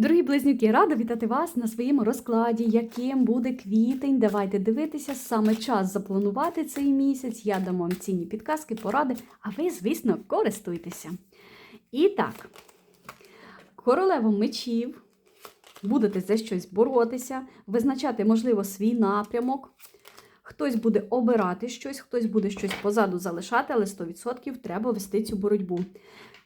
Дорогі близнюки, рада вітати вас на своєму розкладі, яким буде квітень. Давайте дивитися, саме час запланувати цей місяць. Я дам вам цінні підказки, поради, а ви, звісно, користуйтеся. І так, королева мечів, будете за щось боротися, визначати, можливо, свій напрямок. Хтось буде обирати щось, хтось буде щось позаду залишати, але 100% треба вести цю боротьбу.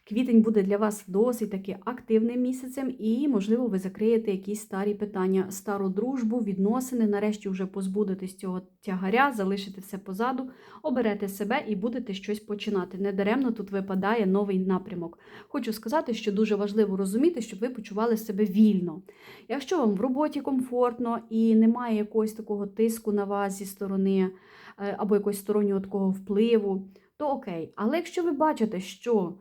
Квітень буде для вас досить таки активним місяцем, і, можливо, ви закриєте якісь старі питання, стару дружбу, відносини. Нарешті вже позбудетесь цього тягаря, залишите все позаду, оберете себе і будете щось починати. Недаремно тут випадає новий напрямок. Хочу сказати, що дуже важливо розуміти, щоб ви почували себе вільно. Якщо вам в роботі комфортно і немає якогось такого тиску на вас зі сторони е, або якогось стороннього такого впливу, то окей. Але якщо ви бачите, що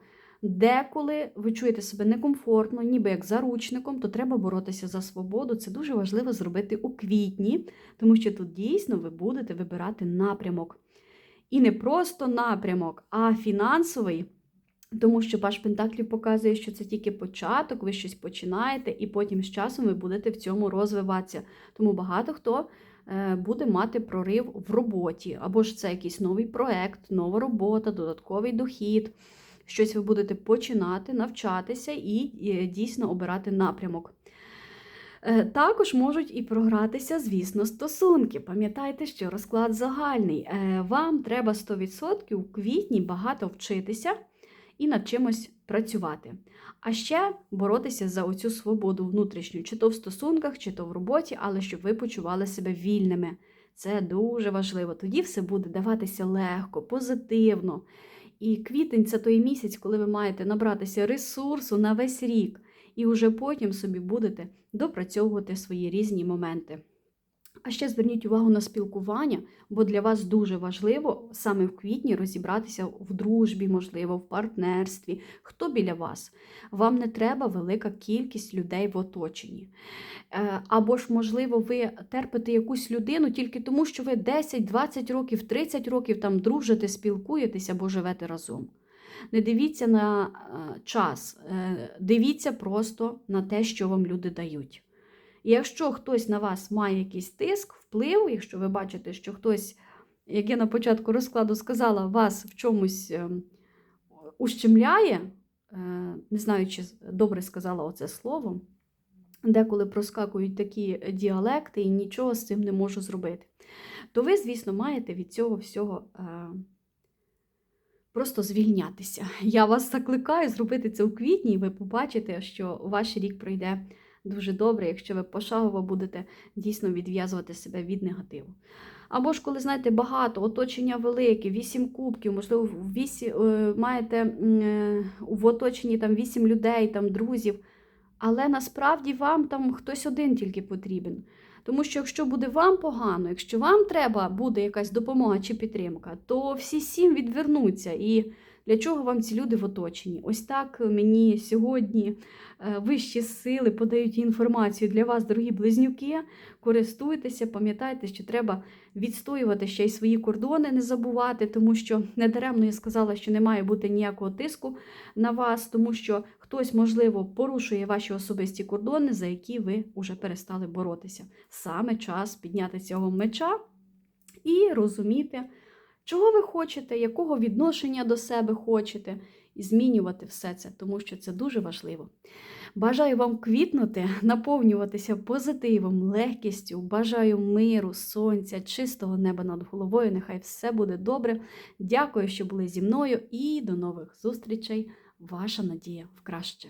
Деколи ви чуєте себе некомфортно, ніби як заручником, то треба боротися за свободу. Це дуже важливо зробити у квітні, тому що тут дійсно ви будете вибирати напрямок. І не просто напрямок, а фінансовий. Тому що Паш Пентаклів показує, що це тільки початок, ви щось починаєте, і потім з часом ви будете в цьому розвиватися. Тому багато хто е, буде мати прорив в роботі, або ж це якийсь новий проект, нова робота, додатковий дохід щось ви будете починати, навчатися і дійсно обирати напрямок. Е, також можуть і програтися, звісно, стосунки. Пам'ятайте, що розклад загальний. Е, вам треба 100% у квітні багато вчитися і над чимось працювати. А ще боротися за оцю свободу внутрішню, чи то в стосунках, чи то в роботі, але щоб ви почували себе вільними. Це дуже важливо. Тоді все буде даватися легко, позитивно. І квітень це той місяць, коли ви маєте набратися ресурсу на весь рік, і вже потім собі будете допрацьовувати свої різні моменти. А ще зверніть увагу на спілкування, бо для вас дуже важливо саме в квітні розібратися в дружбі, можливо, в партнерстві. Хто біля вас? Вам не треба велика кількість людей в оточенні. Е, або ж, можливо, ви терпите якусь людину тільки тому, що ви 10, 20 років, 30 років там дружите, спілкуєтеся або живете разом. Не дивіться на е, час, е, дивіться просто на те, що вам люди дають. І якщо хтось на вас має якийсь тиск, вплив, якщо ви бачите, що хтось, як я на початку розкладу сказала, вас в чомусь ем, ущемляє, е, не знаю, чи добре сказала оце слово, деколи проскакують такі діалекти і нічого з цим не можу зробити, то ви, звісно, маєте від цього всього. Е, просто звільнятися. Я вас закликаю зробити це у квітні, і ви побачите, що ваш рік пройде дуже добре, якщо ви пошагово будете дійсно відв'язувати себе від негативу. Або ж, коли, знаєте, багато, оточення велике, вісім кубків, можливо, вісім, е, маєте е, в оточенні там вісім людей, там друзів, але насправді вам там хтось один тільки потрібен. Тому що якщо буде вам погано, якщо вам треба буде якась допомога чи підтримка, то всі сім відвернуться. І для чого вам ці люди в оточенні? Ось так мені сьогодні е, вищі сили подають інформацію для вас, дорогі близнюки. Користуйтеся, пам'ятайте, що треба відстоювати ще й свої кордони, не забувати, тому що недаремно я сказала, що не має бути ніякого тиску на вас, тому що хтось, можливо, порушує ваші особисті кордони, за які ви вже перестали боротися. Саме час підняти цього меча і розуміти. Чого ви хочете, якого відношення до себе хочете, і змінювати все це, тому що це дуже важливо. Бажаю вам квітнути, наповнюватися позитивом, легкістю, бажаю миру, сонця, чистого неба над головою. Нехай все буде добре. Дякую, що були зі мною, і до нових зустрічей. Ваша надія в краще.